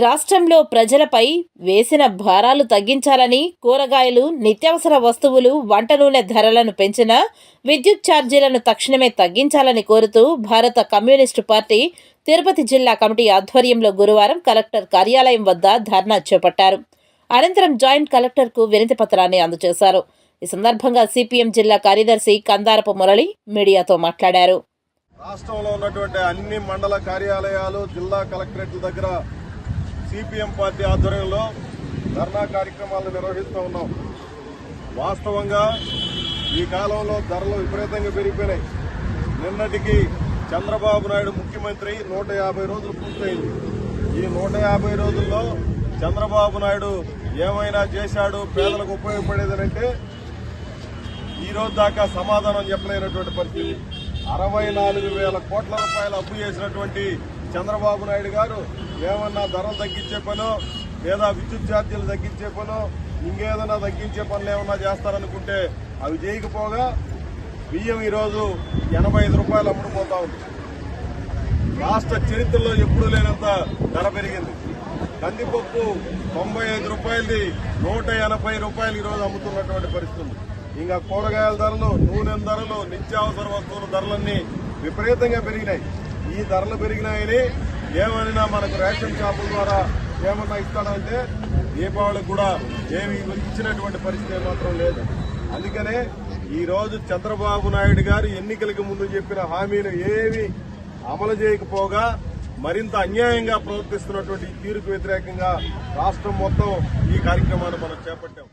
రాష్ట్రంలో ప్రజలపై వేసిన భారాలు తగ్గించాలని కూరగాయలు నిత్యావసర వస్తువులు వంట నూనె ధరలను పెంచిన విద్యుత్ ఛార్జీలను తక్షణమే తగ్గించాలని కోరుతూ భారత కమ్యూనిస్టు పార్టీ తిరుపతి జిల్లా కమిటీ ఆధ్వర్యంలో గురువారం కలెక్టర్ కార్యాలయం వద్ద ధర్నా చేపట్టారు. అనంతరం జాయింట్ కలెక్టర్కు వినతి పత్రాన్ని అందజేశారు. ఈ సందర్భంగా సిపిఎం జిల్లా కార్యదర్శి కందారపు మురళి మీడియాతో మాట్లాడారు. రాష్ట్రంలో ఉన్నటువంటి అన్ని మండల కార్యాలయాలు జిల్లా కలెక్టరేట్ల దగ్గర సిపిఎం పార్టీ ఆధ్వర్యంలో ధర్నా కార్యక్రమాలు నిర్వహిస్తూ ఉన్నాం. వాస్తవంగా ఈ కాలంలో ధరలు విపరీతంగా పెరిగిపోయినాయి. నిన్నటికి చంద్రబాబు నాయుడు ముఖ్యమంత్రి నూట యాభై రోజులు పూర్తయింది. ఈ నూట యాభై రోజుల్లో చంద్రబాబు నాయుడు ఏమైనా చేశాడు పేదలకు ఉపయోగపడేదనంటే ఈరోజు దాకా సమాధానం చెప్పలేనటువంటి పరిస్థితి. అరవై నాలుగు వేల కోట్ల రూపాయలు అప్పు చేసినటువంటి చంద్రబాబు నాయుడు గారు ఏమన్నా ధరలు తగ్గించే పనో లేదా విద్యుత్ ఛార్జీలు తగ్గించే పనో ఇంకేదన్నా తగ్గించే పనులు ఏమన్నా చేస్తారనుకుంటే అవి చేయకపోగా బియ్యం ఈరోజు ఎనభై ఐదు రూపాయలు అమ్ముడుపోతా ఉంది. రాష్ట్ర చరిత్రలో ఎప్పుడూ లేనంత ధర పెరిగింది. కందిపప్పు తొంభై ఐదు రూపాయలది నూట ఎనభై రూపాయలు ఈరోజు అమ్ముతున్నటువంటి పరిస్థితి ఇంకా కూరగాయల ధరలు నూనె ధరలు నిత్యావసర వస్తువుల ధరలన్నీ విపరీతంగా పెరిగినాయి. ఈ ధరలు పెరిగినాయని ఏమైనా మనకు రేషన్ షాపుల ద్వారా ఏమన్నా ఇస్తాడంటే దీపావళికి కూడా ఏమి ఇచ్చినటువంటి పరిస్థితి మాత్రం లేదు. అందుకనే ఈరోజు చంద్రబాబు నాయుడు గారు ఎన్నికలకు ముందు చెప్పిన హామీలు ఏవి అమలు చేయకపోగా మరింత అన్యాయంగా ప్రవర్తిస్తున్నటువంటి తీరుకు వ్యతిరేకంగా రాష్ట్రం మొత్తం ఈ కార్యక్రమాన్ని మనం చేపట్టాం.